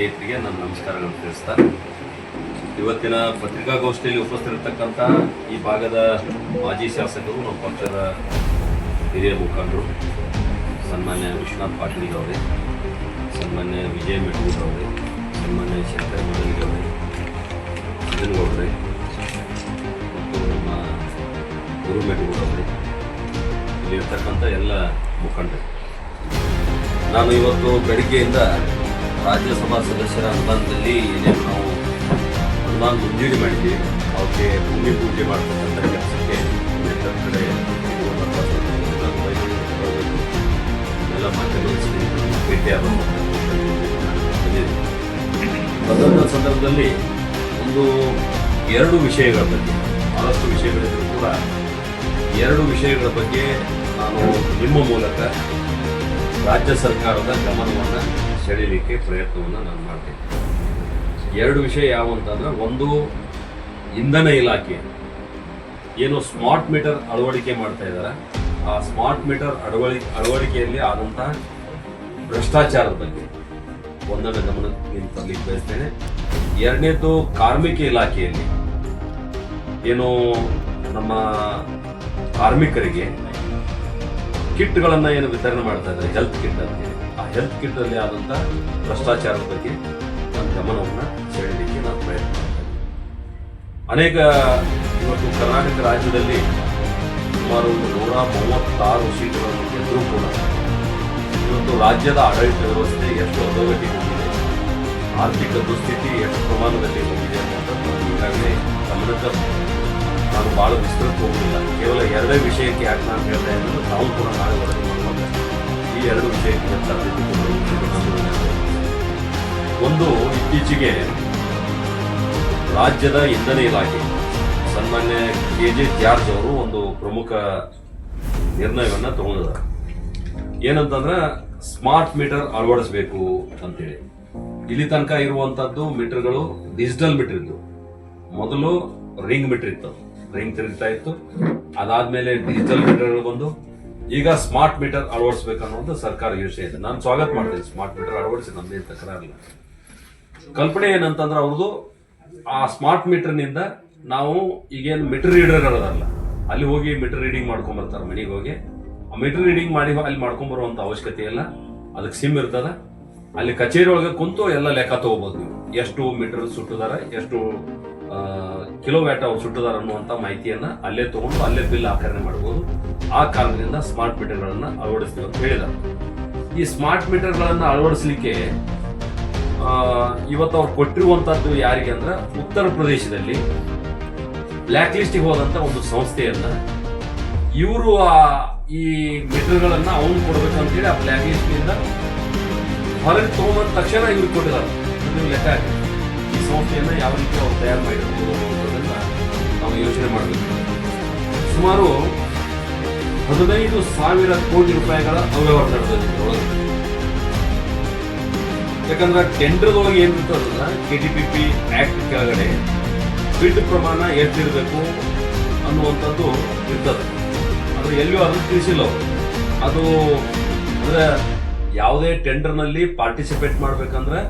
ಸ್ನೇಹಿತರಿಗೆ ನನ್ನ ನಮಸ್ಕಾರಗಳನ್ನು ತಿಳಿಸ್ತಾ. ಇವತ್ತಿನ ಪತ್ರಿಕಾಗೋಷ್ಠಿಯಲ್ಲಿ ಉಪಸ್ಥಿತಿರ್ತಕ್ಕಂಥ ಈ ಭಾಗದ ಮಾಜಿ ಶಾಸಕರು, ನಮ್ಮ ಪಕ್ಷದ ಹಿರಿಯ ಮುಖಂಡರು, ಸನ್ಮಾನ್ಯ ವಿಶ್ವನಾಥ್ ಪಾಟೀಲ್ ಅವರೇ, ಸನ್ಮಾನ್ಯ ವಿಜಯ ಮೆಟೂರ್ ಅವರೇ, ಸನ್ಮಾನ್ಯ ಶಂಕರ್ ಮೊದಲಿಗೆ ಅವರೇ ಸುಜನ್ ಗೌಡ್ರೆ ಮತ್ತು ನಮ್ಮ ಗುರು ಮೆಟೂರ್ ಅವರೇ ಇಲ್ಲಿರ್ತಕ್ಕಂಥ ಎಲ್ಲ ಮುಖಂಡರು. ನಾನು ಇವತ್ತು ಬೆಳಿಗ್ಗೆಯಿಂದ ರಾಜ್ಯಸಭಾ ಸದಸ್ಯರ ಅನುದಾನದಲ್ಲಿ ಏನೇನು ನಾವು ಅನುದಾನ ಮಂಜೂರಿ ಮಾಡಿದ್ವಿ ಅವಕ್ಕೆ ಭೂಮಿ ಪೂಜೆ ಮಾಡ್ತಕ್ಕಂಥ ಕೆಲಸಕ್ಕೆ ಕಡೆ. ಎಲ್ಲ ಮಾಧ್ಯಮದ ಬಂದಂಥ ಸಂದರ್ಭದಲ್ಲಿ ಒಂದು ಎರಡು ವಿಷಯಗಳ ಬಗ್ಗೆ, ಬಹಳಷ್ಟು ವಿಷಯಗಳಿದ್ದರೂ ಕೂಡ ಎರಡು ವಿಷಯಗಳ ಬಗ್ಗೆ ನಾನು ನಿಮ್ಮ ಮೂಲಕ ರಾಜ್ಯ ಸರ್ಕಾರದ ಗಮನವನ್ನು ಸೆಳೀಲಿಕ್ಕೆ ಪ್ರಯತ್ನವನ್ನು ನಾನು ಮಾಡ್ತೇನೆ. ಎರಡು ವಿಷಯ ಯಾವ ಅಂತಂದ್ರೆ, ಒಂದು ಇಂಧನ ಇಲಾಖೆ ಏನು ಸ್ಮಾರ್ಟ್ ಮೀಟರ್ ಅಳವಡಿಕೆ ಮಾಡ್ತಾ ಇದ್ದಾರೆ ಆ ಸ್ಮಾರ್ಟ್ ಮೀಟರ್ ಅಳವಡಿ ಅಳವಡಿಕೆಯಲ್ಲಿ ಆದಂತಹ ಭ್ರಷ್ಟಾಚಾರದ ಬಗ್ಗೆ ಒಂದನ್ನು ಗಮನಕ್ಕೆ ತರಲಿಕ್ಕೆ ಬಯಸ್ತೇನೆ. ಎರಡನೇದು ಕಾರ್ಮಿಕ ಇಲಾಖೆಯಲ್ಲಿ ಏನು ನಮ್ಮ ಕಾರ್ಮಿಕರಿಗೆ ಕಿಟ್ಗಳನ್ನು ಏನು ವಿತರಣೆ ಮಾಡ್ತಾ ಇದ್ದಾರೆ ಹೆಲ್ತ್ ಕಿಟ್ ಅಂತ. ಹೆಲ್ತ್ ಕಿಟ್ನಲ್ಲಿ ಆದಂಥ ಭ್ರಷ್ಟಾಚಾರದ ಬಗ್ಗೆ ನನ್ನ ಗಮನವನ್ನು ಸೆಳೆಯಲಿಕ್ಕೆ ನಾನು ಪ್ರಯತ್ನ ಮಾಡ್ತೇನೆ. ಅನೇಕ ಇವತ್ತು ಕರ್ನಾಟಕ ರಾಜ್ಯದಲ್ಲಿ ಸುಮಾರು ಒಂದು ನೂರ ಮೂವತ್ತಾರು ಸೀಟುಗಳನ್ನು ಗೆದ್ದರೂ ಕೂಡ ಇವತ್ತು ರಾಜ್ಯದ ಆಡಳಿತ ವ್ಯವಸ್ಥೆ ಎಷ್ಟು ಅಧೋಗತಿ ಹೊಂದಿದೆ, ಆರ್ಥಿಕ ದುಸ್ಥಿತಿ ಎಷ್ಟು ಪ್ರಮಾಣದಲ್ಲಿ ಹೋಗಿದೆ ಅನ್ನೋದನ್ನು ನಾನು ಈಗಾಗಲೇ ಗಮನಕ್ಕೆ ನಾನು ಭಾಳ ವಿಸ್ತೃತ ಹೋಗಲಿಲ್ಲ ಕೇವಲ ಎರಡೇ ವಿಷಯಕ್ಕೆ ಯಾಕೆ ನಾನು ಹೇಳ್ತಾ ಇದ್ದೀನಿ ನಾವು ಕೂಡ ನಾಳೆ ಮಾಡುವಾಗ ಈ ಎರಡು ವಿಷಯಕ್ಕೆ ಒಂದು, ಇತ್ತೀಚೆಗೆ ರಾಜ್ಯದ ಇಂಧನ ಇಲಾಖೆ, ಸನ್ಮಾನ್ಯ ಕೆ ಜೆ ಜಾರ್ಜ್ ಅವರು ಒಂದು ಪ್ರಮುಖ ನಿರ್ಣಯವನ್ನು ತಗೊಂಡಿದ್ದಾರೆ. ಏನಂತಂದ್ರೆ ಸ್ಮಾರ್ಟ್ ಮೀಟರ್ ಅಳವಡಿಸಬೇಕು ಅಂತೇಳಿ. ಇಲ್ಲಿ ತನಕ ಇರುವಂತದ್ದು ಮೀಟರ್ಗಳು ಡಿಜಿಟಲ್ ಮೀಟರ್ ಇತ್ತು ಮೊದಲು ರಿಂಗ್ ಮೀಟರ್ ಇತ್ತು. ರಿಂಗ್ ತಿರುಗ್ತಾ ಇತ್ತು. ಅದಾದ್ಮೇಲೆ ಡಿಜಿಟಲ್ ಮೀಟರ್ಗಳು ಬಂದು ಈಗ ಸ್ಮಾರ್ಟ್ ಮೀಟರ್ ಅಳವಡಿಸಬೇಕು ಅನ್ನೋದು ಸರ್ಕಾರ ಯೋಚನೆ ಇದೆ. ನಾನು ಸ್ವಾಗತ ಮಾಡ್ತೀನಿ. ಸ್ಮಾರ್ಟ್ ಮೀಟರ್ ಅಳವಡಿಸಿ ನಮ್ದೇನು ತಕರಾರಿಲ್ಲ. ಕಲ್ಪನೆ ಏನಂತಂದ್ರೆ ಅವ್ರದ್ದು ಆ ಸ್ಮಾರ್ಟ್ ಮೀಟರ್ನಿಂದ ನಾವು ಈಗೇನು ಮೀಟರ್ ರೀಡರ್ ಇರೋದಲ್ಲ, ಅಲ್ಲಿ ಹೋಗಿ ಮೀಟರ್ ರೀಡಿಂಗ್ ಮಾಡ್ಕೊಂಬರ್ತಾರೆ ಮನೆಗೆ ಹೋಗಿ. ಆ ಮೀಟರ್ ರೀಡಿಂಗ್ ಮಾಡಿ ಅಲ್ಲಿ ಮಾಡ್ಕೊಂಬರುವಂಥ ಅವಶ್ಯಕತೆ ಇಲ್ಲ. ಅದಕ್ಕೆ ಸಿಮ್ ಇರ್ತದ. ಅಲ್ಲಿ ಕಚೇರಿ ಒಳಗೆ ಕುಂತು ಎಲ್ಲ ಲೆಕ್ಕ ತಗೋಬಹುದು ನೀವು. ಎಷ್ಟು ಮೀಟರ್ ಸುಟ್ಟಿದಾರ, ಎಷ್ಟು ಕಿಲೋ ವ್ಯಾಟ್ ಅವ್ರು ಸುಟ್ಟಿದಾರ ಅನ್ನುವಂತ ಮಾಹಿತಿಯನ್ನ ಅಲ್ಲೇ ತಗೊಂಡು ಅಲ್ಲೇ ಬಿಲ್ ಆಕರಣೆ ಮಾಡಬಹುದು ಆ ಕಾರಣದಿಂದ ಸ್ಮಾರ್ಟ್ ಮೀಟರ್ಗಳನ್ನು ಅಳವಡಿಸ್ತೀವಿ ಅಂತ ಹೇಳಿದ ಈ ಸ್ಮಾರ್ಟ್ ಮೀಟರ್ಗಳನ್ನು ಅಳವಡಿಸಲಿಕ್ಕೆ ಇವತ್ತು ಅವ್ರು ಕೊಟ್ಟಿರುವಂತಹದ್ದು ಯಾರಿಗೆ ಅಂದ್ರೆ ಉತ್ತರ ಪ್ರದೇಶದಲ್ಲಿ ಬ್ಲ್ಯಾಕ್ ಲಿಸ್ಟಿಗೆ ಹೋದಂತ ಒಂದು ಸಂಸ್ಥೆಯನ್ನ ಇವರು ಆ, ಈ ಮೀಟರ್ಗಳನ್ನ ಅಂತ ಕೊಡ್ಬೇಕಂತೇಳಿ ಆ ಬ್ಲ್ಯಾಕ್ ಲಿಸ್ಟ್ನಿಂದ ಹೊರಗೆ ತಗೊಂಬಂದ ತಕ್ಷಣ ಇವ್ರು ಕೊಟ್ಟಿದ್ದಾರೆ. ಇದು ಲೆಕ್ಕ. ಈ ಸಂಸ್ಥೆಯನ್ನ ಯಾವ ರೀತಿ ಅವ್ರು ತಯಾರು ಮಾಡಿರ್ಬೋದು ಅನ್ನೋದನ್ನ ನಾವು ಯೋಚನೆ ಮಾಡಬೇಕು. ಸುಮಾರು ಹದಿನೈದು ಸಾವಿರ ಕೋಟಿ ರೂಪಾಯಿಗಳ ಅವ್ಯವಹಾರ ನಡೆದಿದೆ. ಯಾಕಂದ್ರೆ ಟೆಂಡರ್ದೊಳಗೆ ಇರ್ತದಂದ್ರೆ K T P P act ಕೆಳಗಡೆ ಬಿಡ್ ಪ್ರಮಾಣ ಎಷ್ಟಿರಬೇಕು ಅನ್ನುವಂಥದ್ದು ಇರ್ತದೆ. ಆದರೆ ಎಲ್ಲಿಯೂ ಅದನ್ನು ತಿಳಿಸಿಲ್ಲ ಅದು ಅಂದ್ರೆ ಯಾವುದೇ ಟೆಂಡರ್ನಲ್ಲಿ ಪಾರ್ಟಿಸಿಪೇಟ್ ಮಾಡ್ಬೇಕಂದ್ರೆ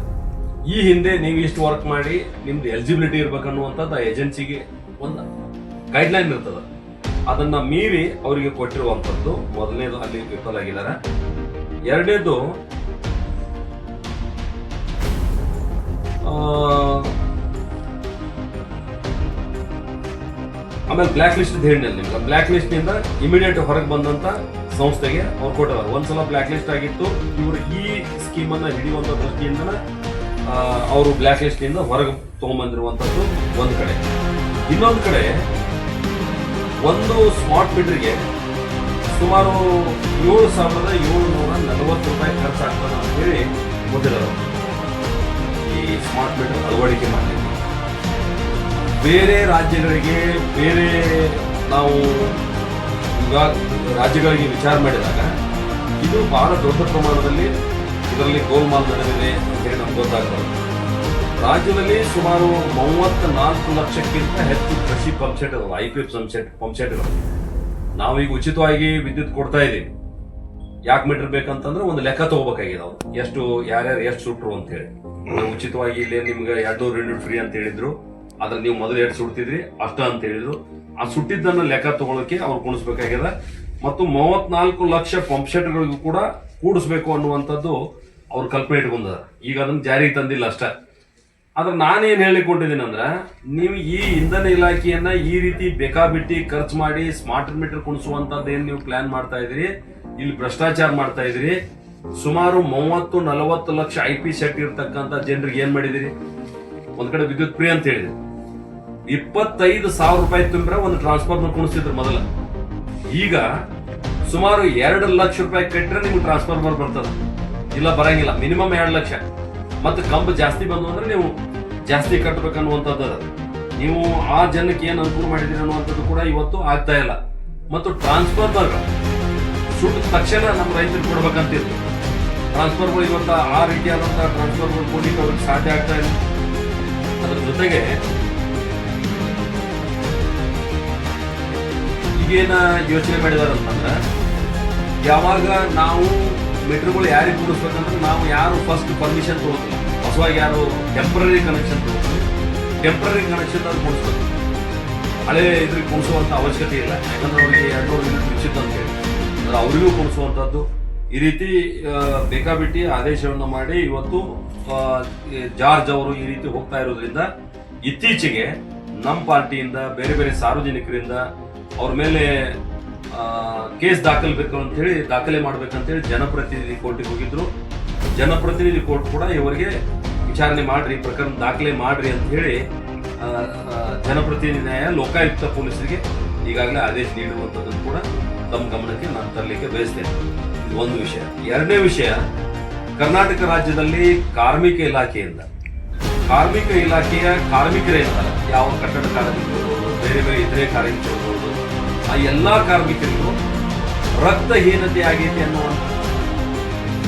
ಈ ಹಿಂದೆ ನೀವು ಇಷ್ಟು ವರ್ಕ್ ಮಾಡಿ ನಿಮ್ದು ಎಲಿಜಿಬಿಲಿಟಿ ಇರ್ಬೇಕನ್ನುವಂಥದ್ದು ಆ ಏಜೆನ್ಸಿಗೆ ಒಂದು ಗೈಡ್ಲೈನ್ ಇರ್ತದೆ. ಅದನ್ನ ಮೀರಿ ಅವರಿಗೆ ಕೊಟ್ಟಿರುವಂಥದ್ದು. ಮೊದಲನೇದು ಅಲ್ಲಿ ವಿಫಲಾಗಿದ್ದಾರೆ ಎರಡನೇದು ಆ, ಆಮೇಲೆ ಬ್ಲ್ಯಾಕ್ ಲಿಸ್ಟ್ ಹೇಳಿ ನಿಮ್ಗೆ. ಬ್ಲ್ಯಾಕ್ ಲಿಸ್ಟ್ನಿಂದ ಇಮಿಡಿಯೇಟ್ ಹೊರಗೆ ಬಂದಂತ ಸಂಸ್ಥೆಗೆ ಅವ್ರು ಕೊಟ್ಟಿದ್ದಾರೆ ಒಂದ್ಸಲ ಬ್ಲಾಕ್ ಲಿಸ್ಟ್ ಆಗಿತ್ತು. ಇವರು ಈ ಸ್ಕೀಮ್ ಅನ್ನ ಹಿಡಿಯುವಂತ ದೃಷ್ಟಿಯಿಂದ ಅವರು ಬ್ಲಾಕ್ ಲಿಸ್ಟ್ನಿಂದ ಹೊರಗೆ ತಗೊಂಡ್ಬಂದಿರುವಂತದ್ದು ಒಂದ್ ಕಡೆ. ಇನ್ನೊಂದು ಕಡೆ ಒಂದು ಸ್ಮಾರ್ಟ್ ಮೀಟರ್ಗೆ ಸುಮಾರು ಏಳು ಸಾವಿರದ ಏಳುನೂರ ನಲವತ್ತು ರೂಪಾಯಿ ಖರ್ಚಾಗ್ತದೆ ಅಂತ ಹೇಳಿ ಅವ್ರು. ಈ ಸ್ಮಾರ್ಟ್ ಮೀಟರ್ ಅಳವಡಿಕೆ ಮಾಡಿ ಬೇರೆ ರಾಜ್ಯಗಳಿಗೆ ಬೇರೆ ನಾವು ಈಗ ರಾಜ್ಯಗಳಿಗೆ ವಿಚಾರ ಮಾಡಿದಾಗ ಇದು ಬಹಳ ದೊಡ್ಡ ಪ್ರಮಾಣದಲ್ಲಿ ಇದರಲ್ಲಿ ಗೋಲ್ಮಾಲ್ ನಡೆದಿದೆ ಅಂತ ಹೇಳಿ ನಮ್ಗೆ ಗೊತ್ತಾಗ್ತದೆ ರಾಜ್ಯದಲ್ಲಿ ಸುಮಾರು ಮೂವತ್ತ ನಾಲ್ಕು ಲಕ್ಷಕ್ಕಿಂತ ಹೆಚ್ಚು ಕೃಷಿ ಪಂಪ್ ಸೆಟ್ ಅದಾವ I P pump set pump ಸೆಟ್ಗಳು ನಾವೀಗ ಉಚಿತವಾಗಿ ವಿದ್ಯುತ್ ಕೊಡ್ತಾ ಇದೀವಿ ಯಾಕೆ ಮೀಟರ್ ಬೇಕಂತಂದ್ರೆ ಒಂದು ಲೆಕ್ಕ ತಗೋಬೇಕಾಗಿದೆ ಅವ್ರು. ಎಷ್ಟು, ಯಾರ್ಯಾರು ಎಷ್ಟು ಸುಟ್ರು ಅಂತ ಹೇಳಿ ಉಚಿತವಾಗಿ ಇಲ್ಲಿ ನಿಮ್ಗೆ ಎರಡು ಯೂನಿಟ್ ಫ್ರೀ ಅಂತ ಹೇಳಿದ್ರು. ಆದ್ರೆ ನೀವು ಮೊದಲು ಎರಡು ಸುಡ್ತಿದ್ರಿ, ಅಷ್ಟ ಅಂತ ಹೇಳಿದ್ರು. ಆ ಸುಟ್ಟಿದ್ದನ್ನ ಲೆಕ್ಕ ತಗೊಳಕ್ಕೆ ಅವ್ರು ಕುಣಿಸ್ಬೇಕಾಗ್ಯದ ಮತ್ತು ಮೂವತ್ನಾಲ್ಕು ಲಕ್ಷ ಪಂಪ್ ಸೆಟ್ಗಳಿಗೂ ಕೂಡ ಕೂಡಿಸ್ಬೇಕು ಅನ್ನುವಂಥದ್ದು ಅವ್ರ ಕಲ್ಪನೆ ಇಟ್ಕೊಂಡದ ಈಗ ಅದನ್ನ ಜಾರಿಗೆ ತಂದಿಲ್ಲ ಅಷ್ಟೇ. ಆದ್ರೆ ನಾನೇನ್ ಹೇಳಿಕೊಂಡಿದ್ದೀನಿ ಅಂದ್ರೆ, ನೀವು ಈ ಇಂಧನ ಇಲಾಖೆಯನ್ನ ಈ ರೀತಿ ಬೇಕಾಬಿಟ್ಟಿ ಖರ್ಚು ಮಾಡಿ ಸ್ಮಾರ್ಟ್ ಮೀಟರ್ ಕುಣಿಸುವಂತದ್ದು ಏನ್ ನೀವು ಪ್ಲಾನ್ ಮಾಡ್ತಾ ಇದ್ರಿ ಇಲ್ಲಿ ಭ್ರಷ್ಟಾಚಾರ ಮಾಡ್ತಾ ಇದ್ರಿ ಸುಮಾರು ಮೂವತ್ತು, ನಲವತ್ತು ಲಕ್ಷ ಐ ಪಿ ಸೆಟ್ ಇರ್ತಕ್ಕಂಥ ಜನರಿಗೆ ಏನ್ ಮಾಡಿದಿರಿ ಒಂದ್ ಕಡೆ ವಿದ್ಯುತ್ ಪ್ರಿಯ ಅಂತ ಹೇಳಿದ್ರಿ. ಇಪ್ಪತ್ತೈದು ಸಾವಿರ ರೂಪಾಯಿ ತುಂಬ್ರೆ ಒಂದು ಟ್ರಾನ್ಸ್ಫಾರ್ಮರ್ ಕುಣಿಸಿದ್ರು ಮೊದಲ. ಈಗ ಸುಮಾರು ಎರಡು ಲಕ್ಷ ರೂಪಾಯಿ ಕಟ್ಟಿದ್ರೆ ನಿಮ್ಗೆ ಟ್ರಾನ್ಸ್ಫಾರ್ಮರ್ ಬರ್ತದ. ಇಲ್ಲ, ಬರಂಗಿಲ್ಲ. ಮಿನಿಮಮ್ ಎರಡು ಲಕ್ಷ. ಮತ್ತೆ ಕಂಬ ಜಾಸ್ತಿ ಬಂದು ಅಂದ್ರೆ ನೀವು ಜಾಸ್ತಿ ಕಟ್ಟಬೇಕನ್ನುವಂಥದ್ದು ನೀವು ಆ ಜನಕ್ಕೆ ಏನು ಅನುಕೂಲ ಮಾಡಿದ್ದೀರಿ ಅನ್ನುವಂಥದ್ದು ಕೂಡ ಇವತ್ತು ಆಗ್ತಾ ಇಲ್ಲ. ಮತ್ತು ಟ್ರಾನ್ಸ್ಫಾರ್ಮರ್ ಸುಟ್ಟ ತಕ್ಷಣ ನಮ್ಮ ರೈತರಿಗೆ ಕೊಡ್ಬೇಕಂತಿತ್ತು. ಟ್ರಾನ್ಸ್ಫಾರ್ಮರ್ ಇವತ್ತು ಆ ರೀತಿಯಾದಂಥ ಟ್ರಾನ್ಸ್ಫಾರ್ಮರ್ ಕೊಡಲಿಕ್ಕೆ ಅವ್ರಿಗೆ ಸಾಧ್ಯ ಆಗ್ತಾ ಇಲ್ಲ. ಅದ್ರ ಜೊತೆಗೆ ಈಗೇನ ಯೋಚನೆ ಮಾಡಿದಾರಂತಂದ್ರೆ, ಯಾವಾಗ ನಾವು ಮೀಟರ್ಗಳು ಯಾರಿಗೆ ಕೂಡಿಸ್ಬೇಕಂದ್ರೆ ನಾವು ಯಾರು ಫಸ್ಟ್ ಪರ್ಮಿಷನ್ ತಗೋತೀವಿ ಹೊಸವಾಗಿ ಯಾರು ಟೆಂಪ್ರರಿ ಕನೆಕ್ಷನ್ ತಗೋತೀವಿ ಟೆಂಪ್ರರಿ ಕನೆಕ್ಷನ್ ಅದು ಕೂಡಿಸ್ಬೇಕು. ಹಳೆ ಇದ್ರಿಗೆ ಕೂಡಿಸುವಂಥ ಅವಶ್ಯಕತೆ ಇಲ್ಲ, ಯಾಕಂದ್ರೆ ಅವರಿಗೆ ಎರಡ್ನೂರು ಯೂನಿಟ್ ಉಚಿತ ಅಂತ ಹೇಳಿ. ಅಂದ್ರೆ ಅವರಿಗೂ ಕೂಡಿಸುವಂಥದ್ದು. ಈ ರೀತಿ ಬೇಕಾಬಿಟ್ಟಿ ಆದೇಶವನ್ನು ಮಾಡಿ ಇವತ್ತು ಜಾರ್ಜ್ ಅವರು ಈ ರೀತಿ ಹೋಗ್ತಾ ಇರೋದ್ರಿಂದ ಇತ್ತೀಚೆಗೆ ನಮ್ಮ ಪಾರ್ಟಿಯಿಂದ, ಬೇರೆ ಬೇರೆ ಸಾರ್ವಜನಿಕರಿಂದ ಅವ್ರ ಮೇಲೆ ಕೇಸ್ ದಾಖಲಬೇಕು ಅಂತ ಹೇಳಿ ದಾಖಲೆ ಮಾಡ್ಬೇಕಂತೇಳಿ ಜನಪ್ರತಿನಿಧಿ ಕೋರ್ಟಿಗೆ ಹೋಗಿದ್ರು. ಜನಪ್ರತಿನಿಧಿ ಕೋರ್ಟ್ ಕೂಡ ಇವರಿಗೆ ವಿಚಾರಣೆ ಮಾಡ್ರಿ ಪ್ರಕರಣ ದಾಖಲೆ ಮಾಡ್ರಿ ಅಂತ ಹೇಳಿ ಜನಪ್ರತಿನಿಧಿ ನ್ಯಾಯ ಲೋಕಾಯುಕ್ತ ಪೊಲೀಸರಿಗೆ ಈಗಾಗಲೇ ಆದೇಶ ನೀಡುವಂಥದ್ದನ್ನು ಕೂಡ ತಮ್ಮ ಗಮನಕ್ಕೆ ನಾನು ತರಲಿಕ್ಕೆ ಬಯಸ್ತೇನೆ. ಇದು ಒಂದು ವಿಷಯ. ಎರಡನೇ ವಿಷಯ, ಕರ್ನಾಟಕ ರಾಜ್ಯದಲ್ಲಿ ಕಾರ್ಮಿಕ ಇಲಾಖೆಯಿಂದ. ಕಾರ್ಮಿಕ ಇಲಾಖೆಯ ಕಾರ್ಮಿಕರೇ ಇಲ್ಲ ಯಾವ ಕಟ್ಟಡ ಕಾರ್ಮಿಕರು, ಬೇರೆ ಬೇರೆ ಇತರೆ ಕಾರ್ಮಿಕರು. ಆ ಎಲ್ಲ ಕಾರ್ಮಿಕರಿಗೂ ರಕ್ತಹೀನತೆ ಆಗೈತೆ ಅನ್ನುವಂಥ